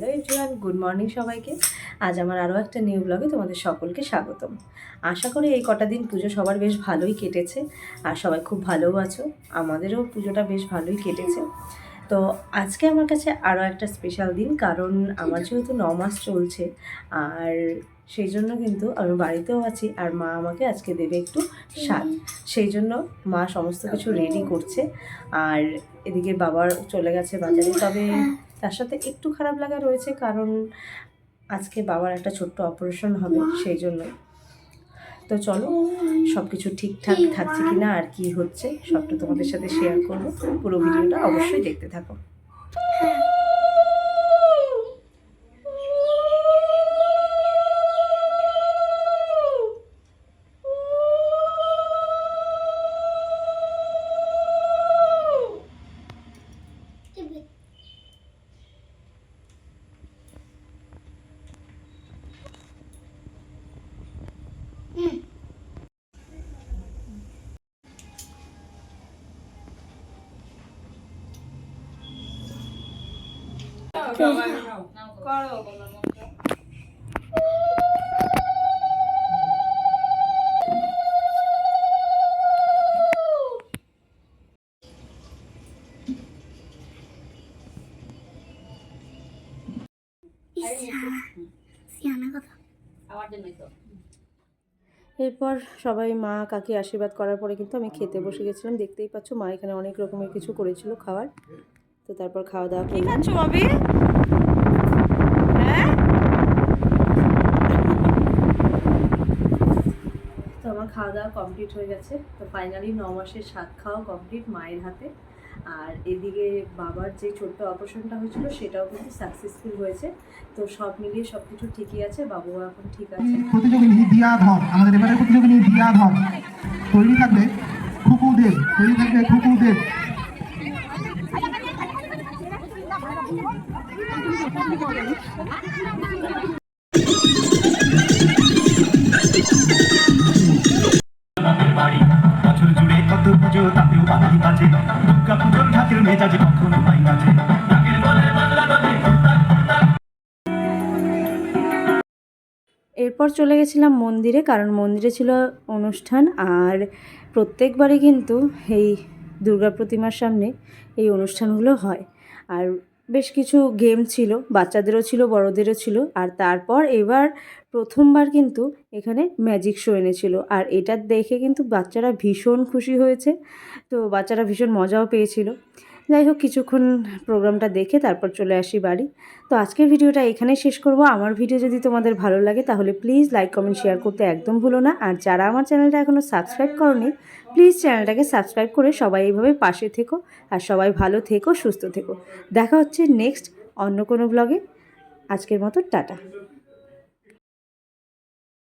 Hello everyone, good morning সবাইকে। আজ আমার আরও একটা নিউ ব্লগে তোমাদের সকলকে স্বাগতম। আশা করি এই কটা দিন পুজো সবার বেশ ভালোই কেটেছে, আর সবাই খুব ভালোও আছো। আমাদেরও পুজোটা বেশ ভালোই কেটেছে। তো আজকে আমার কাছে আরও একটা স্পেশাল দিন, কারণ আমার যেহেতু ন মাস চলছে, আর সেই জন্য কিন্তু আমি বাড়িতেও আছি, আর মা আমাকে আজকে দেবে একটু স্বাদ সেই জন্য মা সমস্ত কিছু রেডি করছে, আর এদিকে বাবার চলে গেছে বাজারে। তবে তার সাথে একটু খারাপ লাগা রয়েছে কারণ আজকে বাবার একটা ছোট্ট অপারেশন হবে সেই জন্য। তো চলো সব কিছু ঠিকঠাক থাকছে কি না আর কি হচ্ছে সবটা তোমাদের সাথে শেয়ার করব। পুরো ভিডিওটা অবশ্যই দেখতে থাকো। এরপর সবাই মা কাকি আশীর্বাদ করার পরে কিন্তু আমি খেতে বসে গেছিলাম। দেখতেই পাচ্ছ মা এখানে অনেক রকমের কিছু করেছিল খাবার তো তারপর খাওয়া দাওয়া কি খাচ্ছ ববি হ্যাঁ? তো আমার খাওয়া দাওয়া কমপ্লিট হয়ে গেছে। তো ফাইনালি ন মাসের স্বাদ খাওয়া কমপ্লিট মায়ের হাতে। আর এদিকে বাবার যে ছোট্ট অপারেশনটা হয়েছিল সেটাও কিন্তু সাকসেসফুল হয়েছে। তো সব মিলিয়ে সব কিছু ঠিকই আছে বাবু এখন ঠিক আছে। প্রতিযোগিনী দিয়া ধর আমাদের এবারে প্রতিযোগিনী দিয়া ধর তৈরি থাকবে খুকু দেব তৈরি থাকবে খুকু দেব এরপর চলে গেছিলাম মন্দিরে, কারণ মন্দিরে ছিল অনুষ্ঠান, আর প্রত্যেকবারই কিন্তু এই দুর্গা প্রতিমার সামনে এই অনুষ্ঠানগুলো হয়। আর বেশ কিছু গেম ছিল, বাচ্চাদেরও ছিল, বড়দেরও ছিল। আর তারপর এবার প্রথমবার কিন্তু এখানে ম্যাজিক শো এনেছিল। আর এটা দেখে কিন্তু বাচ্চারা ভীষণ খুশি হয়েছে। তো বাচ্চারা ভীষণ মজাও পেয়েছিল। যাই হোক, কিছুক্ষণ প্রোগ্রামটা দেখে তারপর চলে আসি বাড়ি। তো আজকের ভিডিওটা এখানেই শেষ করব। আমার ভিডিও যদি তোমাদের ভালো লাগে তাহলে প্লিজ লাইক, কমেন্ট, শেয়ার করতে একদম ভুলো না। আর যারা আমার চ্যানেলটা এখনও সাবস্ক্রাইব করনি, প্লিজ চ্যানেলটাকে সাবস্ক্রাইব করে সবাই এইভাবে পাশে থেকো। আর সবাই ভালো থেকো, সুস্থ থেকো। দেখা হচ্ছে নেক্সট অন্য কোনো ব্লগে। আজকের মতো, টাটা।